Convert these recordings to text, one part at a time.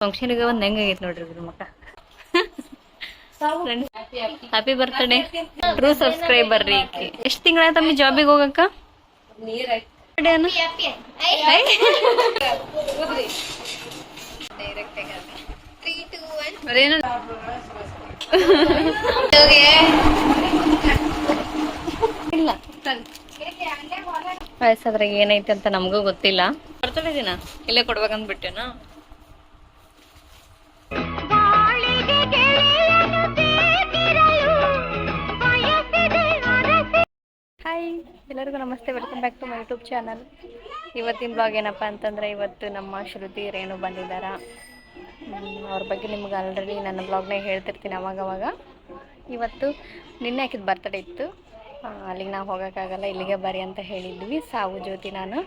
ಫಂಕ್ಷನ್ಗೆ ಒಂದು ಹೆಂಗಾಗೈತೆ ನೋಡ್ರಿ ಇದ್ರ ಮಕ್ಕ ಹ್ಯಾಪಿ ಬರ್ತಡೇ ಟ್ರೂ ಸಬ್ಸ್ಕ್ರೈಬರ್ ರೀ ಎಷ್ಟ್ ತಿಂಗಳ ತಮ್ಮ ಜಾಬಿಗೆ ಹೋಗಕ್ಕ? ಇಲ್ಲ ವಯಸ್ಸಾದ್ರಾಗ ಏನೈತೆ ಅಂತ ನಮಗೂ ಗೊತ್ತಿಲ್ಲ. ಬರ್ತಡೇ ದಿನ. ಇಲ್ಲೇ ಕೊಡ್ಬೇಕಂತ ಹಾಯ್ ಎಲ್ಲರಿಗೂ ನಮಸ್ತೆ. Welcome back to my YouTube channel ಇವತ್ತಿನ ಬ್ಲಾಗ್ ಏನಪ್ಪ ಅಂತಂದರೆ, ಇವತ್ತು ನಮ್ಮ ಶ್ರುತಿ, ರೇಣು ಬಂದಿದ್ದಾರ. ಅವ್ರ ಬಗ್ಗೆ ನಿಮ್ಗೆ ಆಲ್ರೆಡಿ ನನ್ನ ಬ್ಲಾಗ್ನಾಗ ಹೇಳ್ತಿರ್ತೀನಿ ಅವಾಗವಾಗ. ಇವತ್ತು ನಿನ್ನೆ ಹಾಕಿದ ಬರ್ತಡೇ ಇತ್ತು. ಅಲ್ಲಿಗೆ ನಾವು ಹೋಗೋಕ್ಕಾಗಲ್ಲ ಇಲ್ಲಿಗೆ ಬರಿ ಅಂತ ಹೇಳಿದ್ವಿ. ಸಾವು ಜ್ಯೋತಿ ನಾನು.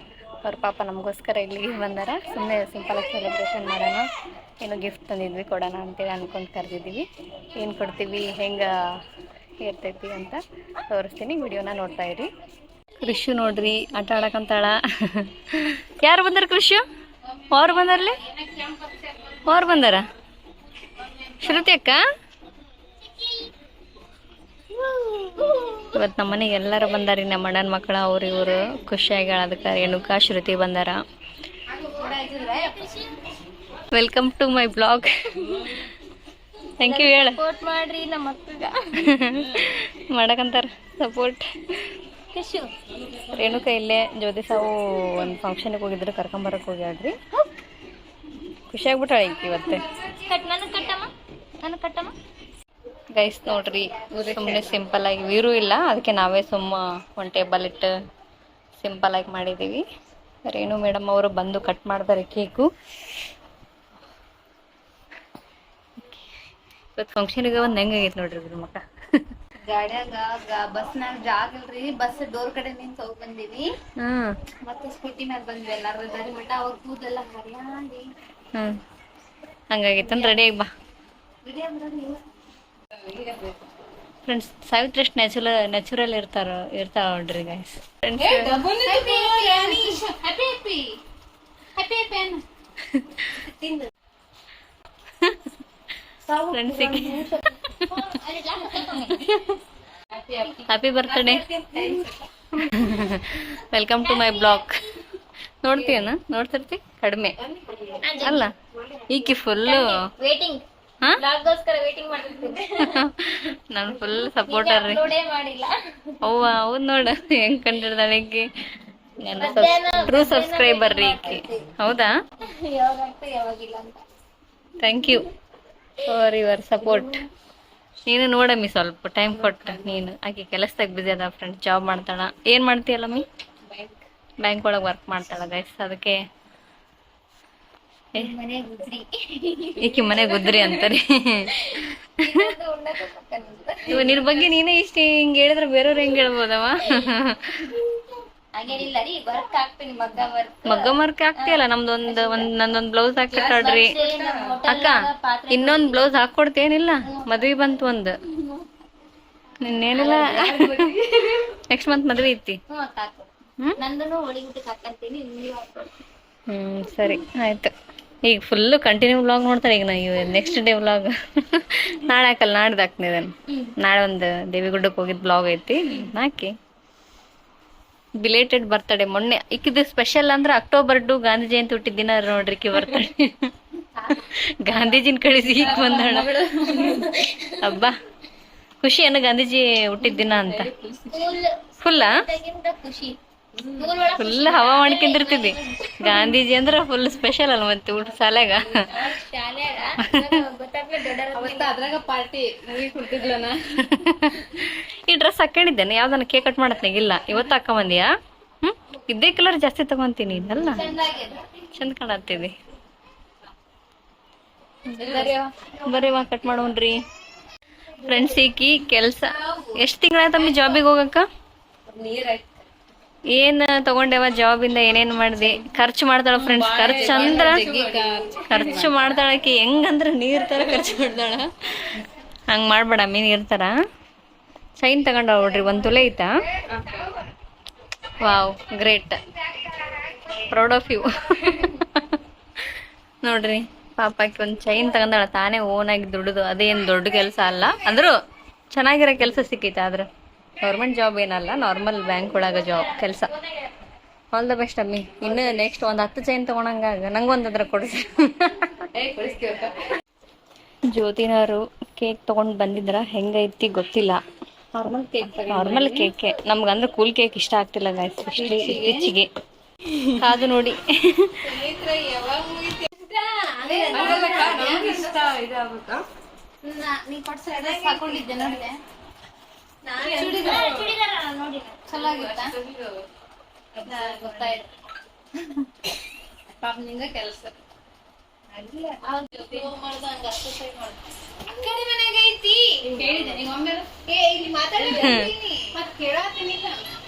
ಅವ್ರ ಪಾಪ ನಮಗೋಸ್ಕರ ಇಲ್ಲಿಗೆ ಬಂದಾರ. ಸುಮ್ಮನೆ ಸಿಂಪಲಾಗಿ ಸೆಲೆಬ್ರೇಷನ್ ಮಾಡೋಣ, ಏನೋ ಗಿಫ್ಟ್ ತಂದಿದ್ವಿ, ಕೊಡೋಣ ಅಂತೇಳಿ ಅಂದ್ಕೊಂಡು ಕರೆದಿದ್ದೀವಿ. ಏನು ಕೊಡ್ತೀವಿ? ಹೆಂಗೆ ಇರ್ತೈತಿ ಅಂತ ತೋರಿಸ್ತೀನಿ. ವಿಡಿಯೋನ ನೋಡ್ತಾ ಇರಿ. ಕೃಷಿ ನೋಡ್ರಿ ಆಟ ಆಡಕಂತಾಳ ಯಾರು ಬಂದಾರ ಕೃಷಿ ಅವ್ರು ಬಂದಾರ್ಲಿ? ಅವ್ರು ಬಂದಾರ? ಶ್ರುತಿ ಅಕ್ಕ? ಇವತ್ತು ನಮ್ಮ ಮನೆಗೆ ಎಲ್ಲರೂ ಬಂದಾರಿ ನಮ್ಮ ಅಣ್ಣನ ಮಕ್ಕಳು ಅವ್ರು ಇವರು. ಖುಷಿಯಾಗಿ ಅದಕ್ಕೆ. ರೇಣುಕಾ ಶ್ರುತಿ ಬಂದಾರ. Welcome to my blog thank you ಹೇಳ. ಸಪೋರ್ಟ್ ಮಾಡ್ರಿ ನಮ್ಮ ಮಕ್ಕಳಿಗೆ ಮಾಡಕಂತಾರ ಸಪೋರ್ಟ್ ರೇಣುಕ ಇಲ್ಲೇ ಜ್ಯೋತಿ ಸಾವು ಒಂದು ಫಂಕ್ಷನ್ಗೆ ಹೋಗಿದ್ರು ಕರ್ಕೊಂಬರಕ್ಕೆ ಹೋಗ್ಯಾಡ್ರಿ ಖುಷಿ ಆಗ್ಬಿಟ್ಟ ಇವತ್ತೆ. ಕಟ್ ನನಗೆ ಕಟ್ಟಮ್ಮ ನನಗೆ ಕಟ್ಟಮ್ಮ. ಗೈಸ್ ನೋಡ್ರಿ ಸುಮ್ಮನೆ ಸಿಂಪಲ್ ಆಗಿ ವೀರು ಇಲ್ಲ ಅದಕ್ಕೆ ನಾವೇ ಸುಮ್ಮ ಒಂದು ಟೇಬಲ್ ಇಟ್ಟು ಸಿಂಪಲ್ ಆಗಿ ಮಾಡಿದ್ದೀವಿ ರೇಣು ಮೇಡಮ್ ಅವರು ಬಂದು ಕಟ್ ಮಾಡ್ತಾರೆ ಕೇಕು ಇವತ್ತು ಫಂಕ್ಷನ್ಗೆ ಒಂದು ಹೆಂಗಾಗೈತೆ ನೋಡ್ರಿ ಇದ್ರ ಮಕ್ಕ ಗಾಡ್ಯಾಗ ಬಸ್ನಾಗ ಜಾಗ ಇಲ್ರಿ ಬಸ್ ಡೋರ್ ಕಡೆ ನಿಂತ ಹೋಗ್ ಬಂದೀವಿ ಮತ್ತೆ ಸ್ಕೂಟಿ ಮ್ಯಾಗ ಬಂದ್ವಿ ಎಲ್ಲಾರು ದಾರಿ ಮಠ ಅವ್ರ ಕೂದೆಲ್ಲ ಹರಿಯಾಡಿ ಹ್ಮ್. ಹಂಗಾಗಿತ್ತು ರೆಡಿ ಆಗಿ ಬಾ. ವಿಡಿಯೋ ನೀವು? ಫ್ರೆಂಡ್ಸ್ ಸಾವಿತ್ರಿ ಎಷ್ಟು ನ್ಯಾಚುರಲ್ ನ್ಯಾಚುರಲ್ ಇರ್ತಾರ ಇರ್ತಾವ ನೋಡ್ರಿ guys friends happy happy happy happy ಅನ್ನ ತಿಂದು ಫ್ರೆಂಡ್ಸಿಗೆ happy birthday welcome to my blog ನೋಡ್ತೀಯನ? ನೋಡ್ತಿರ್ತಿ? ಕಡಿಮೆ. ಅಲ್ಲ ಈಕಿ ಫುಲ್ಲು ನಾನು ಫುಲ್ ಸಪೋರ್ಟರ್ ರೀ. ಅವ್ವ ಹೌದ್ ನೋಡ. ಹೆಂಗ್ ಕಂಡಿಡ್ದಾಳೆ ಈಕಿ? ಟ್ರೂ ಸಬ್ಸ್ಕ್ರೈಬರ್ ರೀ ಈಕಿ. ಹೌದಾ? Thank you for your support ನೀನು ನೋಡಮ್ಮಿ ಸ್ವಲ್ಪ ಟೈಮ್ ಕೊಟ್ಟ. ನೀನು ಆಕೆ ಕೆಲಸದಾಗ ಬಿಸಿ ಅದ ಫ್ರೆಂಡ್ ಜಾಬ್ ಮಾಡ್ತಾಳ. ಏನು ಮಾಡ್ತೀಯಲ್ಲಮ್ಮಿ ಬ್ಯಾಂಕ್ ಒಳಗೆ ವರ್ಕ್ ಮಾಡ್ತಾಳ ಗೈಸ್ ಅದಕ್ಕೆ. ಈಕೆ ಮನೆ ಗುದ್ರಿ ಅಂತಾರೆ. ಇವ ನಿನ್ ಬಗ್ಗೆ ನೀನೇ ಇಷ್ಟ ಹಿಂಗೆ ಹೇಳಿದ್ರೆ ಬೇರೆಯವ್ರು ಹೆಂಗ್ ಹೇಳ್ಬೋದವ? ಹಾಗೇನಿಲ್ಲ ರೀ ವರ್ಕ್ ಹಾಕ್ತೀನಿ ಮಗ್ಗ ವರ್ಕ್ ಮಗ್ಗ ವರ್ಕ್ ಆಗ್ತಿಯಲ್ಲ ನಮ್ದೊಂದು ಒಂದ್ ನಂದೊಂದ್ ಬ್ಲೌಸ್ ಹಾಕ್ಕೊಟ್ಟಾಳ್ರಿ ಅಕ್ಕ ಇನ್ನೊಂದ್ ಬ್ಲೌಸ್ ಹಾಕೊಡ್ತೇನಿಲ್ಲ ಮದ್ವಿ ಬಂತು ಒಂದು. ನಿನ್ನೇನಿಲ್ಲ ನೆಕ್ಸ್ಟ್ ಮಂತ್ ಮದ್ವೆ ಐತಿ. ಹ್ಮ್? ಸರಿ ಆಯ್ತು. ಈಗ ಫುಲ್ ಕಂಟಿನ್ಯೂ ಬ್ಲಾಗ್ ನೋಡ್ತಾರೆ ಈಗ ನಾ ನೆಕ್ಸ್ಟ್ ಡೇ ವ್ಲಾಗ್ ನಾಳೆ ಹಾಕಲ್ಲ ನಾಡ್ದು ಹಾಕ್ತೀನಿ ಇದನ್ನು. ನಾಳೆ ಒಂದು ದೇವಿಗುಡ್ಡಕ್ಕೆ ಹೋಗಿದ್ ಬ್ಲಾಗ್ ಐತಿ ಹಾಕಿ. ಬಿಲೇಟೆಡ್ ಬರ್ತಡೆ ಮೊನ್ನೆ ಇಕ್ಕಿದು ಸ್ಪೆಷಲ್ ಅಂದ್ರೆ ಅಕ್ಟೋಬರ್ ಟು ಗಾಂಧಿ ಜಯಂತಿ ಹುಟ್ಟಿದ ದಿನ ನೋಡ್ರಿಕಿ ಬರ್ತಡೆ ಗಾಂಧೀಜಿನ ಕಳಿಸಿ ಈಗ ಬಂದಾಳ ಹಬ್ಬ ಖುಷಿ ಏನು ಗಾಂಧೀಜಿ ಹುಟ್ಟಿದ ದಿನ ಅಂತ? ಫುಲ್ಲ ಖುಷಿ. ಫುಲ್ ಹವಾ ಮಾಡ್ಕೊಂಡಿರ್ತಿದ್ವಿ ಗಾಂಧೀಜಿ ಅಂದ್ರೆ ಫುಲ್ ಸ್ಪೆಷಲ್ ಅಲ್ಲ ಮತ್ತೆ ಊಟ ಕುಂತಿದ್ಲನ ಈ ಡ್ರೆಸ್ ಹಾಕೊಂಡಿದ್ದೇನೆ. ಯಾವ್ದನ್ನ ಕೇಕ್ ಕಟ್ ಮಾಡತ್ನಾಗಿಲ್ಲ ಇವತ್ತು ಮಂದಿಯ ಹ್ಮ್? ಇದೇ ಕಲರ್ ಜಾಸ್ತಿ ತಗೊಂತೀನಿ. ಇದಲ್ಲ? ಚಂದ ಕಾಣತ್ತೀವಿ ಬರೀವ ಕಟ್ ಮಾಡೋಣ್ರಿ. ಫ್ರೆಂಡ್ಸ್ ಈಕಿ ಕೆಲ್ಸ. ಎಷ್ಟ್ ತಿಂಗಳಾಯ್ತಮ್ಮಿ ಜಾಬಿಗೆ ಹೋಗಕ್ಕ? ಏನ್ ತಗೊಂಡೇವ ಜಾಬ್ ಇಂದ ಏನೇನ್ ಮಾಡ್ದಿ? ಖರ್ಚು ಮಾಡ್ತಾಳ ಫ್ರೆಂಡ್ಸ್ ಖರ್ಚು ಅಂದ್ರ ಖರ್ಚು ಮಾಡ್ತಾಳಕಿ ಹೆಂಗಂದ್ರ ನೀರ್ ತರ ಖರ್ಚು ಮಾಡ್ತಾಳ? ಹಂಗ ಮಾಡ್ಬೇಡ ಮೀನ್ ಇರ್ತಾರ ತರ. ಚೈನ್ ತಗೊಂಡ ನೋಡ್ರಿ ಒಂದ್ ತುಲೆ ಐತಾ? Wow great. Proud of you. ನೋಡ್ರಿ ಪಾಪಕ್ಕೆ ಒಂದು ಚೈನ್ ತಗೊಂಡಾಳ ತಾನೇ ಓನ್ ಆಗಿ ದುಡ್ದು ಅದೇನ್ ದೊಡ್ಡ ಕೆಲಸ ಅಲ್ಲ. ಅಂದ್ರು ಚೆನ್ನಾಗಿರೋ ಕೆಲಸ ಸಿಕ್ಕೈತೆ ಆದ್ರೆ. ಗೌರ್ಮೆಂಟ್ ಜಾಬ್ ಏನಲ್ಲ ನಾರ್ಮಲ್ ಬ್ಯಾಂಕ್ ಒಳಗೆ ಜಾಬ್ ಕೆಲಸ. ಆಲ್ ದ ಬೆಸ್ಟ್ ಅಮ್ಮಿ. ಇನ್ನು ನೆಕ್ಸ್ಟ್ ಒಂದು ಹತ್ತು ಚೈನ್ ತಗೊಳಂಗಾಗ ನಂಗೊಂದು ಅದ್ರ ಕೊಡಿಸಿ ಜ್ಯೋತಿನವರು ಕೇಕ್ ತಗೊಂಡ್ ಬಂದಿದ್ರ ಹೆಂಗೈತಿ ಗೊತ್ತಿಲ್ಲ. ನಾರ್ಮಲ್ ಕೇಕ್ ನಾರ್ಮಲ್ ಕೇಕೆ ನಮ್ಗಂದ್ರೆ ಕೂಲ್ ಕೇಕ್ ಇಷ್ಟ ಆಗ್ತಿಲ್ಲ ಗಾಯ್ಸ್ ಇತ್ತೀಚೆಗೆ. ಕಾದು ನೋಡಿ. ಇಷ್ಟ? ಪಾಪ ನಿಂಗ ಕೆಲಸ.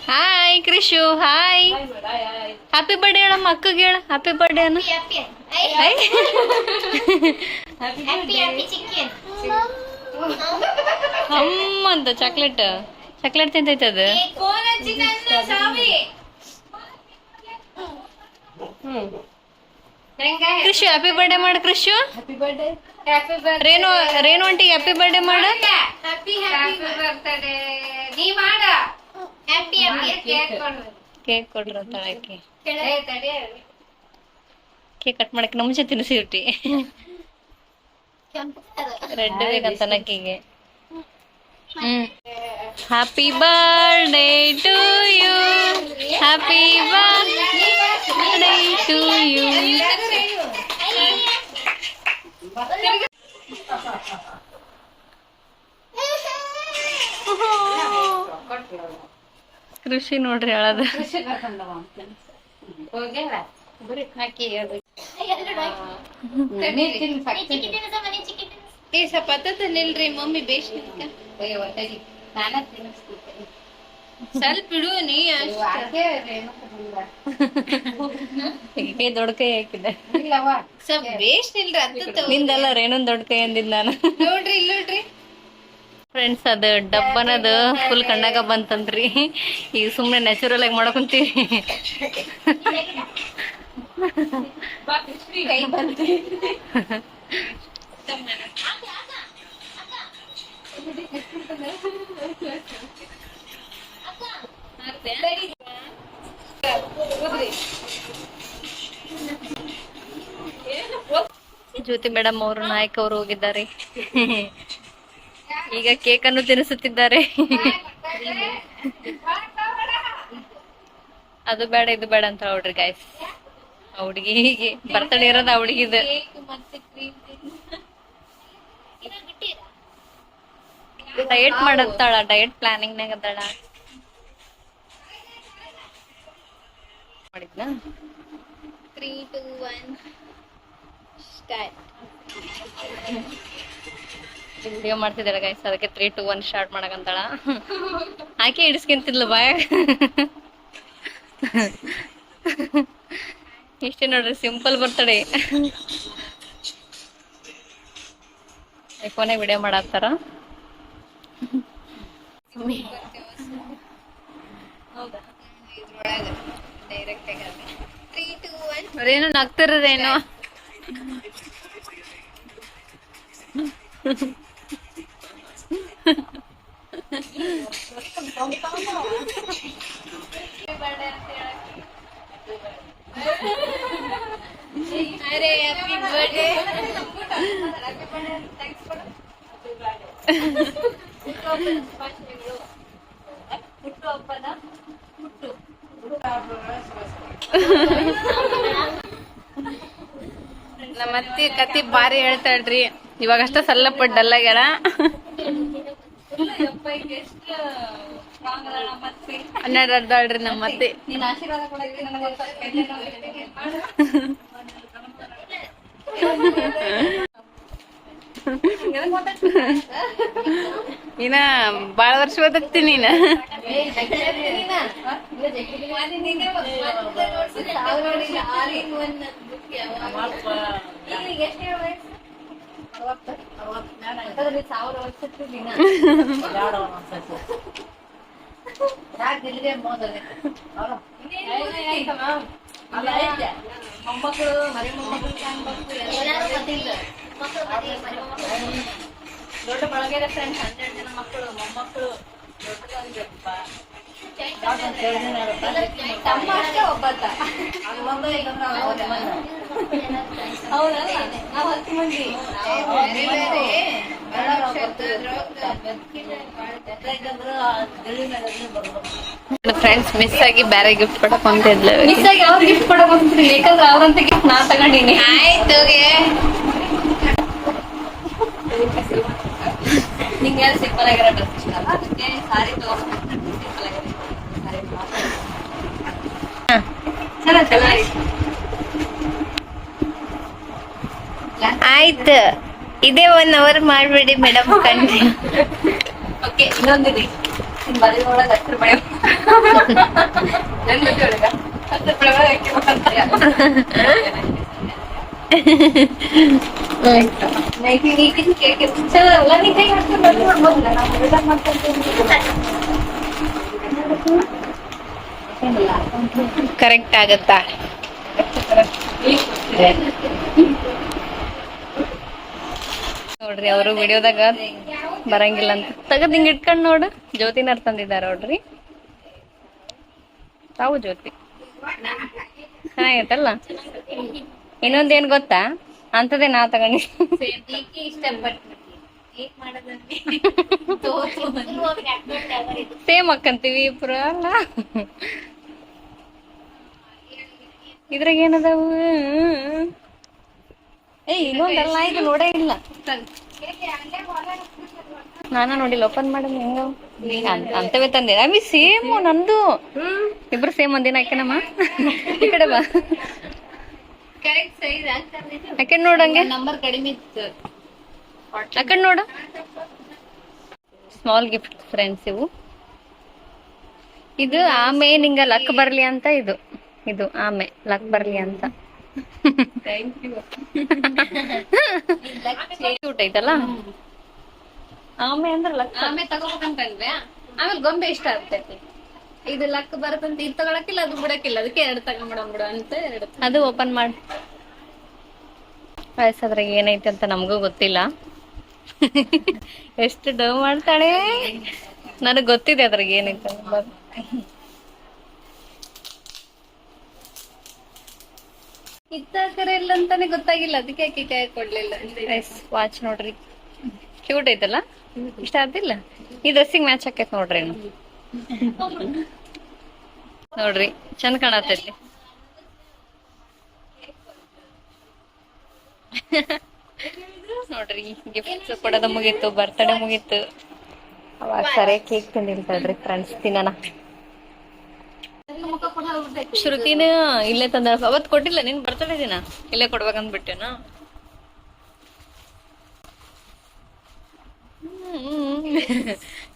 Hi Krishu hi happy birthday ಹೇಳಮ್ಮ ಅಕ್ಕಗೆ ಹೇಳ. ಹ್ಯಾಪಿ ಬರ್ಡೇ ಅನ್ನ. ಹ್ಯಾಪಿ ಹ್ಯಾಪಿ ಹಮ್ಮ ಅಂತ ಚಾಕ್ಲೇಟ್ ಚಾಕ್ಲೇಟ್ ತಿಂತೈತೆ ಅದು ಕೃಷಿ ಹ್ಯಾಪಿ ಬರ್ಡೇ ಮಾಡು Krishi Renu Renu Renu aunty happy birthday ಮಾಡು. ಹ್ಯಾಪಿ ಹ್ಯಾಪಿ ಬರ್ತಡೇ ನೀ ಮಾಡ. ಹ್ಯಾಪಿ ಹ್ಯಾಪಿ ಕೇಕ್ ಕೊಡು ಕೇಕ್ ಕೊಡ್ರಿ. ಕೇಕ್ ಕಟ್ ಮಾಡಕ್ಕೆ ನಮ್ಮ ಜೊತೆ ಕೆಂಪು ರೆಡ್ ಬೇಕಂತ ನಕ್ಕಿಗೆ ಹ್ಮ್ happy birthday to you happy birthday to you Krishi ನೋಡ್ರಿ ಹೇಳದ. ಏ ಸಪತ್ತಲ್ಲಿಲ್ರಿ ಮಮ್ಮಿ ಬೇಷ್ ಸ್ವಲ್ಪ ಇಡು ನೀ ಕೈ ದೊಡ್ಡ ಕೈ ಹಾಕಿದ್ದೆ. ಸ್ವಲ್ಪ ಬೇಷ್ ಇಲ್ರಿ ಅಂತ ನಿಂದಲ್ಲ ರೇಣುನ್ ದೊಡ್ಡ ಕೈ ಅಂದಿದ್ ನಾನು. ನೋಡ್ರಿ ಇಲ್ಲಿ ನೋಡ್ರಿ ಫ್ರೆಂಡ್ಸ್ ಅದು ಡಬ್ಬನದು ಫುಲ್ ಕಣ್ಣಾಗ ಬಂತಂದ್ರಿ ಈಗ ಸುಮ್ಮನೆ ನ್ಯಾಚುರಲ್ ಆಗಿ ಮಾಡಕೊಂತೀವಿ. ಜ್ಯೋತಿ ಮೇಡಮ್ ಅವರು ನಾಯಕ್ ಅವರು ಹೋಗಿದ್ದಾರೆ. ಈಗ ಕೇಕ್ ಅನ್ನು ತಿನ್ನಿಸುತ್ತಿದ್ದಾರೆ ಅದು ಬೇಡ ಇದು ಬೇಡ ಅಂತ ನೋಡ್ರಿ ಗಾಯ್ಸ್ ಹುಡುಗಿಗೆ ಬರ್ತಡೇ ಇರೋದು ಆ ಹುಡುಗಿದು. ಮತ್ತೆ ಕ್ರೀಮ್ ಡಯಟ್ ಮಾಡತ್ತಾಳ ಡಯಟ್ ಪ್ಲಾನಿಂಗ್ ನಾಗ ಅದಾಳ. ಮಾಡಿದ್ನಾ? Three two one start video ಮಾಡ್ತಿದ್ದಾಳೆ ಗೈಸ್ ಅದಕ್ಕೆ ತ್ರೀ ಟು ಒನ್ ಸ್ಟಾರ್ಟ್ ಮಾಡಕಂತಾಳ. ಆಕೆ ಹಿಡಿಸ್ಕೊಂತಿದ್ಲು ಬಾಯ. ಇಷ್ಟೇ ನೋಡ್ರಿ ಸಿಂಪಲ್ ಬರ್ತಡೆ. ಕೊನೆ ವಿಡಿಯೋ ಮಾಡತ್ತಾರ ಡೈರೆಕ್ಟ್ ನಗ್ತಿರೋದೇನು ಬರ್ಡೇ ಟೂ ಅರೆ ಹ್ಯಾಪಿ ನಮ್ಮ ಅತ್ತಿ ಕತಿ ಬಾರಿ ಹೇಳ್ತಾಳ್ರಿ. ಇವಾಗಷ್ಟ ಸಲ್ಲಪ್ಪ ಡಲ್ಲಾಗ್ಯಾಳ. ಹನ್ನೆರಡು ಅರ್ಧಾಳ್ರಿ ನಮ್ಮ ಮತ್ತೆ ಇನ್ನ ಬಾಳ ವರ್ಷ ಓದತ್ತಿ ನೀನ. ಸಾವಿರ ದಿನ ಮೊಮ್ಮಕ್ಕಳು ಮರಿ ಕಾಣ್ಬೇಕು. ದೊಡ್ಡ ಬಳಗದ ಫ್ರೆಂಡ್ಸ್ ಹನ್ನೆರಡು ಜನ ಮಕ್ಕಳು ಮೊಮ್ಮಕ್ಕಳು ದೊಡ್ಡದಾಗಿರಪ್ಪ ತಮ್ಮ ಅಷ್ಟೇ ಒಬ್ಬತ್ತ ಹೌದಲ್ಲ ನಾವು ಹತ್ತು ಮಂದಿ ಫ್ರೆಂಡ್ಸ್ ಮಿಸ್ ಆಗಿ ಬೇರೆ ಗಿಫ್ಟ್ ಕೊಡಕ್ ಹೊಂಟಿದ್ಲು ಮಿಸ್ ಆಗಿ ಅವ್ರ ಗಿಫ್ಟ್ ಕೊಡಕ್ ಹೊಂಟಿದ್ರಿ ಯಾಕಂದ್ರೆ ಅವ್ರಂತ ಗಿಫ್ಟ್ ನಾ ತಗೊಂಡಿನಿ. ಆಯ್ತು. ನಿಂಗೆ ಸಿಂಪಲ್ ಆಗಿರೋ ಡ್ರೆಸ್ ಇಷ್ಟ ಅಲ್ಲ ಅದಕ್ಕೆ ಸಾರಿ ತಗೊಂಡ್ಬಿಟ್ಟು ಸಿಂಪಲ್ ಆಗಿರೋ ಸಾರಿ ಚೆನ್ನಾಗಿ ಆಯ್ತು ಇದೇ ಒನ್ ಅವರ್ ಮಾಡ್ಬೇಡಿ ಮೇಡಮ್ ಕಣ್ಣಿ ಓಕೆ ಇನ್ನೊಂದಿದೆ ರೀ ಹತ್ತು ರೂಪಾಯಿ ಹತ್ತು ರೂಪಾಯಿ ಕೇಕ್ ಕೈ ಬಂದು ನೋಡ್ಬೋದಲ್ಲ ನಾವು ಊಟ ಕರೆಕ್ಟ್ ಆಗತ್ತಾ? ನೋಡ್ರಿ ಅವರು ವಿಡಿಯೋದಾಗ ಬರಂಗಿಲ್ಲ ಅಂತ. ತಗದ್ ಹಿಂಗ್ ಇಟ್ಕೊಂಡ್ ನೋಡು. ಜ್ಯೋತಿನಾರ್ ತಂದಿದಾರ ನೋಡ್ರಿ. ತಾವು ಜ್ಯೋತಿ. ಚೆನ್ನಾಗಿತ್ತಲ್ಲ? ಇನ್ನೊಂದೇನ್ ಗೊತ್ತಾ? ಅಂತದೇ ನಾ ತಗೊಂಡಿ. ಸೇಮ್ ಹಾಕಂತೀವಿ ಇಬ್ರು ಅಲ್ಲ? ಇದ್ರಾಗ ಏನದಾವು? ಏಯ್ ಇನ್ನೊಂದಲ್ಲ ಇದು ನೋಡೇ ಇಲ್ಲ. ನಾನ ನೋಡಿಲ್ಲ ಓಪನ್ ಮಾಡಿ ಹೆಂಗ. ಅಂತವೇ ತಂದೆ. ಅವಿ ಸೇಮ್ ನಂದು. ಇಬ್ರು ಸೇಮ್ ಒಂದಿನ ಹಾಕ್ಯನಮ್ಮ ಈ ಕಡೆ ಬಾ. ಯಾಕೆ ನೋಡಂಗೆ ನಂಬರ್ ಕಡಿಮೆ ಇತ್ತು. ಆ ಕಡೆ ನೋಡು. ಸ್ಮಾಲ್ ಗಿಫ್ಟ್ ಫ್ರೆಂಡ್ಸ್ ಇವು. ಇದು ಆಮೆ ನಿಂಗ ಲಕ್ ಬರ್ಲಿ ಅಂತ ಇದು. ಇದು ಆಮೆ ಲಕ್ ಬರ್ಲಿ ಅಂತ. ಕ್ಯೂಟ್ ಐತಲ್ಲ? ಆಮೆ ಅಂದ್ರೆ ಲಕ್ ಆಮೇಲೆ ತಗೋಬೇಕಂತಂದ್ರೆ ಆಮೇಲೆ ಗೊಂಬೆ ಇಷ್ಟ ಆಗ್ತೈತಿ. ಇದು ಲಕ್ ಬರತ್ತಂತ ಇದು ತಗೊಳಕಿಲ್ಲ ಅದು ಬಿಡಕ್ಕಿಲ್ಲ. ಅದಕ್ಕೆ ಎರಡು ತಗೊಂಡ್ಬಿಡೋಣ ಬಿಡು ಅಂತ ಎರಡು ಅದು ಓಪನ್ ಮಾಡಿ. ವಯಸ್ಸಾದ್ರಾಗ ಏನೈತೆ ಅಂತ ನಮಗೂ ಗೊತ್ತಿಲ್ಲ. ಎಷ್ಟು ಡವ್ ಮಾಡ್ತಾಳೆ? ನನಗ್ ಗೊತ್ತಿದೆ ಅದ್ರಾಗ ಏನೈತೆ ಕಿತ್ತಾಕರೆ ಇಲ್ಲ ಅಂತಾನೆ ಗೊತ್ತಾಗಿಲ್ಲ. ಅದಕ್ಕೆ ಯಾಕೆ ಕೈ ಕೊಡ್ಲಿಲ್ಲ? ನೈಸ್ ವಾಚ್ ನೋಡ್ರಿ. ಕ್ಯೂಟ್ ಐತಲ್ಲ? ಇಷ್ಟ ಆದಿಲ್ಲ ಈ ಡ್ರೆಸ್ಸಿಗೆ ಮ್ಯಾಚ್ ಆಕೈತ್ ನೋಡ್ರಿ. ನೋಡ್ರಿ, ಚಂದ ಕಾಣತೈತಿ ನೋಡ್ರಿ ಗಿಫ್ಟ್ಸ್ ಕೊಡೋದ ಮುಗೀತು ಬರ್ತಡೇ ಮುಗೀತು. ಅವಾಗ ಸರಿ ಕೇಕ್ ತಿಂದಿಲ್ತಾಳ್ರಿ ಫ್ರೆಂಡ್ಸ್ ತಿನ್ನಣ. ಶ್ರುತಿನ ಇಲ್ಲೇ ತಂದ ಅವತ್ ಕೊಟ್ಟಿಲ್ಲ ನಿನ್ ಬರ್ತಡೇ ದಿನ? ಇಲ್ಲೇ ಕೊಡ್ಬೇಕಂತ ಬಿಟ್ಟೆನಾ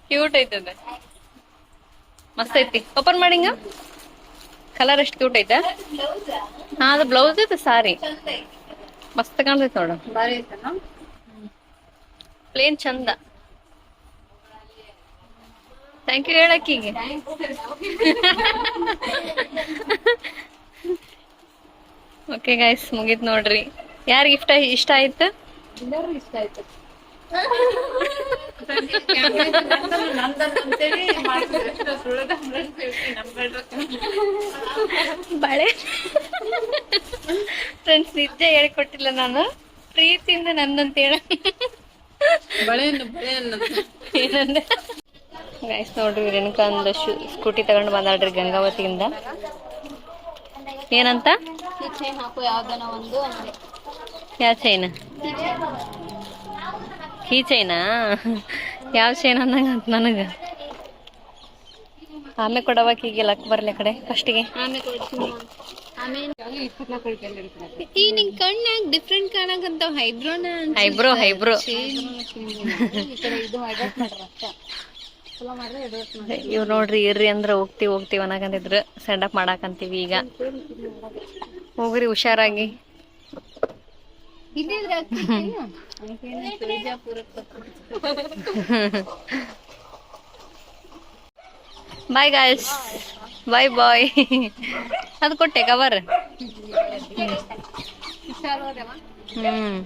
ಕ್ಯೂಟ್ ಐತದ ಮಸ್ತ್ ಐತಿ. ಓಪನ್ ಮಾಡಿಂಗ ಕಲರ್ ಎಷ್ಟು ಕ್ಯೂಟ್ ಐತ? ಹಾ ಅದು ಬ್ಲೌಸ್ ಐತೆ ಸಾರಿ. ಮಸ್ತ್ ಕಾಣ್ತೈತಿ ನೋಡ. ಪ್ಲೇನ್ ಚಂದ. ಥ್ಯಾಂಕ್ ಯು ಹೇಳಕ್ಕೀಗೆ. ಓಕೆ ಗಾಯ್ಸ್ ಮುಗೀತ್ ನೋಡ್ರಿ. ಯಾರ್ ಗಿಫ್ಟ್ ಇಷ್ಟ ಆಯ್ತು? ಇಷ್ಟ ಆಯ್ತು. ಬಳೆ. ಫ್ರೆಂಡ್ಸ್ ನಿಜ ಹೇಳ್ಕೊಟ್ಟಿಲ್ಲ ನಾನು. ಪ್ರೀತಿಯಿಂದ ನನ್ನಂತ ಹೇಳ. ಬಳೆಯನ್ನು ಬಳೆಯನ್ನು ಏನಂದೆ? ಗೈಸ್ ನೋಡ್ರಿ ರೇಣುಕಾ ಅಂದ ಸ್ಕೂಟಿ ತಗೊಂಡು ಬಂದಾಳ್ರಿ ಗಂಗಾವತಿಯಿಂದ. ಏನಂತ? ಒಂದು. ಯಾವ ಚೈನ ಈ ಚೈನಾ ಯಾವ ಚೈನ್ ಅಂದಂಗ ಅಂತ ನನಗ. ಆಮೇಲೆ ಕೊಡವಾಕ ಈಗ ಲಕ್ ಬರ್ಲಿ ಕಡೆ ಫಸ್ಟಿಗೆ ಆಮೇಲೆ ಕೊಡ್ತೀನಿ ಆಮೇಲೆ ಈ ನಿನ್ ಕಣ್ಣಾಗ ಡಿಫ್ರೆಂಟ್ ಕಾಣಕಂತಾವ ಹೈಬ್ರೋನ ಹೈಬ್ರೋ ಐಬ್ರೋ ಇವ್ ನೋಡ್ರಿ ಇರ್ರಿ ಅಂದ್ರೆ ಹೋಗ್ತಿವಿ ಹೋಗ್ತಿವಿ ಅನ್ನಕಂತಿದ್ರು ಸೆಂಡ್ ಅಪ್ ಮಾಡಾಕಂತೀವಿ ಈಗ. ಹೋಗ್ರಿ ಹುಷಾರಾಗಿ. ಬಾಯ್ ಗಾಯ್ಸ್ ಬಾಯ್ ಬಾಯ್ ಅದು ಕೊಟ್ಟೆ ಕವರ್ ಹ್ಮ್.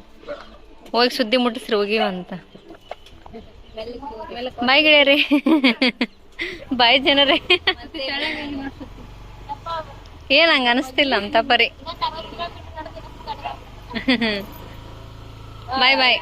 ಹೋಗಿ ಸುದ್ದಿ ಮುಟ್ಟಿಸ್ರಿ ಹೋಗಿವಂತ. ಬಾಯ್ ಗೆಳೆಯರಿ. ಬಾಯ್ ಜನರೇ. ಏನ್ ಹಂಗ ಅನಿಸ್ತಿಲ್ಲ ಅಂತ ಪರಿ. ಬಾಯ್ ಬಾಯ್.